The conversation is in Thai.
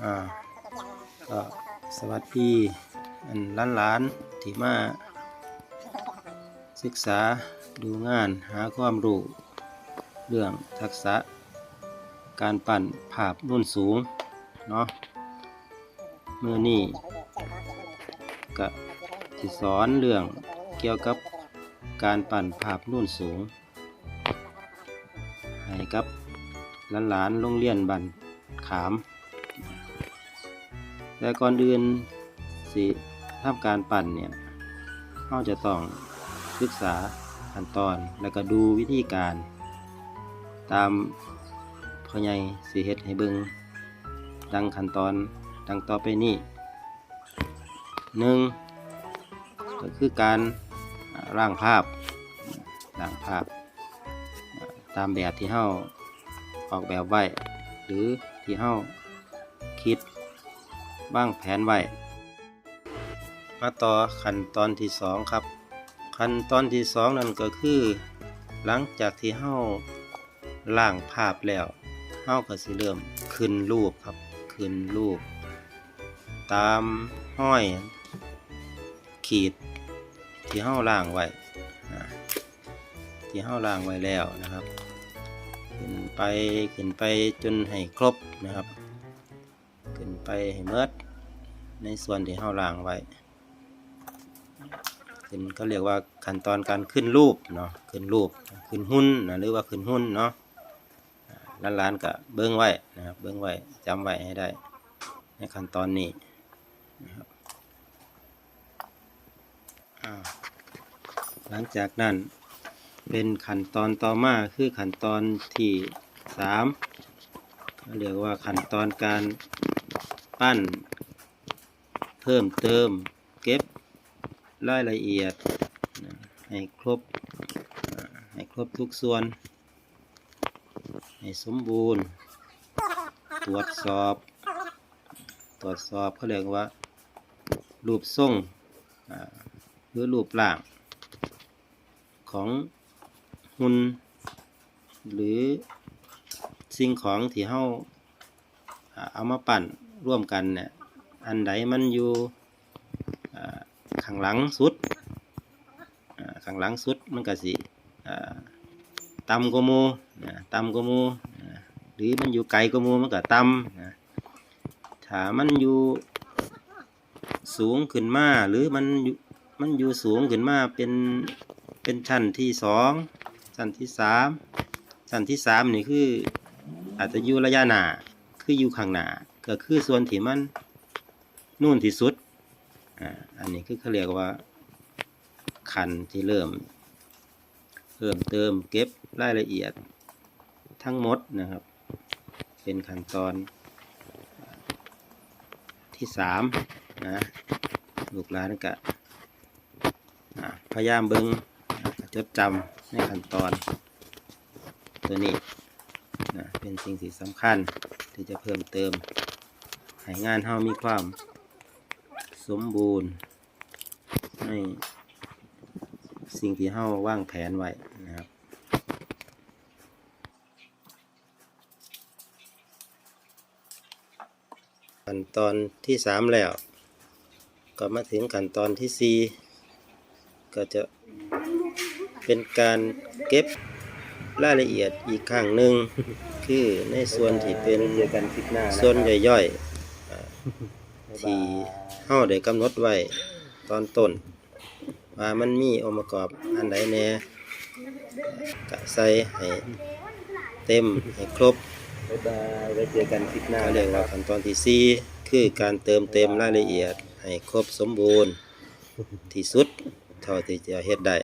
อ่าก็สวัสดีอันล้านล้านๆที่มาศึกษาดูงานหาความรู้เรื่องทักษะ การปั่นภาพนุ่นสูงเนาะเมื่อนี่ก็ที่สอนเรื่องเกี่ยวกับการปั่นภาพนุ่นสูง ให้กับหลานๆโรงเรียนบันขาม แต่ก่อนอื่นสิทำการปั่นเนี่ยเราจะต้องศึกษาขั้นตอนแล้วก็ดูวิธีการ ตามพ่อใหญ่สิเฮ็ดให้เบิงดังขั้นตอนดังต่อไปนี้หนึ่งก็คือการร่างภาพร่างภาพ ตามแบบที่เฮาออกแบบไว้ หรือที่เฮาคิด วางแผนไว้มาต่อขั้นตอนที่สองครับ ขั้นตอนที่สองนั่นก็คือ หลังจากที่เฮาล่างภาพแล้วเฮาก็สิเริ่มขึ้นรูปครับ ขึ้นรูป ตามห้อย ขีด ที่เฮาล่างไว้ที่เฮาล่างไว้แล้วนะครับ ขึ้นไปขึ้นไปจนให้ครบนะครับ ขึ้นไปให้เมดในส่วนที่เฮาล่างไว้ขึ้นก็เรียกว่าขั้นตอนการขึ้นรูปเนาะขึ้นรูปขึ้นหุ้นนะหรือว่าขึ้นหุ้นเนาะล้านล้านๆก็เบิ้งไว้นะครับเบิ้งไว้จำไว้ให้ได้ ในขั้นตอนนี้นะครับหลังจากนั้นเป็นขั้นตอนต่อมาคือขั้นตอนที่สามเขาเรียกว่าขั้นตอนการ ปั้น เพิ่มเติม เก็บรายละเอียด ให้ครบ ให้ครบทุกส่วน ให้สมบูรณ์ ตรวจสอบ ตรวจสอบเขาเรียกว่า รูปทรงหรือรูปร่าง ของหุ่นหรือสิ่งของที่เฮาอ่าเอามาปั่น ร่วมกันเนี่ยอันใดมันอยู่ข้างหลังสุดข้างหลังสุดมันก็สิต่ำกว่ามูนะต่ำกว่ามูหรือมันอยู่ไกลกว่ามูมันก็ต่ำถ้ามันอยู่สูงขึ้นมาหรือมันมันอยู่สูงขึ้นมาเป็นเป็นชั้นที่สองชั้นที่สามชั้นที่สามนี่คืออาจจะอยู่ระยะหนาคืออยู่ข้างหน้า ก็คือส่วนที่มันนู่นที่สุดอ่าอันนี้คือเขาเรียกว่าคันที่เริ่มเพิ่มเติมเก็บรายละเอียดทั้งหมดนะครับ เป็นขั้นตอนที่สามนะลูกหลานก็พยายามเบิงจดจำในขั้นตอน ตัวนี้นะเป็นสิ่งที่สำคัญที่จะเพิ่มเติม ให้งานเฮามีความสมบูรณ์ให้สิ่งที่เฮาว่างแผนไว้นะครับขั้นตอนที่สามแล้ว ก็มาถึงขั้นตอนที่สี่ก็จะเป็นการเก็บรายละเอียดอีกครั้งหนึ่ง คือในส่วนที่เป็นเจอกันคลิปหน้าส่วนย่อยๆ ที่เฮาได้กำหนดไว้ตอนต้น ว่ามันมีองค์ประกอบอันใดแหน่กะใส่ให้เต็มให้ครบบ๊ายบายไว้เจอกันคลิปหน้าก็เรียกว่าขั้นตอนที่สี่คือการเติมเต็มรายละเอียด ให้ครบสมบูรณ์ที่สุด เท่าที่จะเฮ็ดได้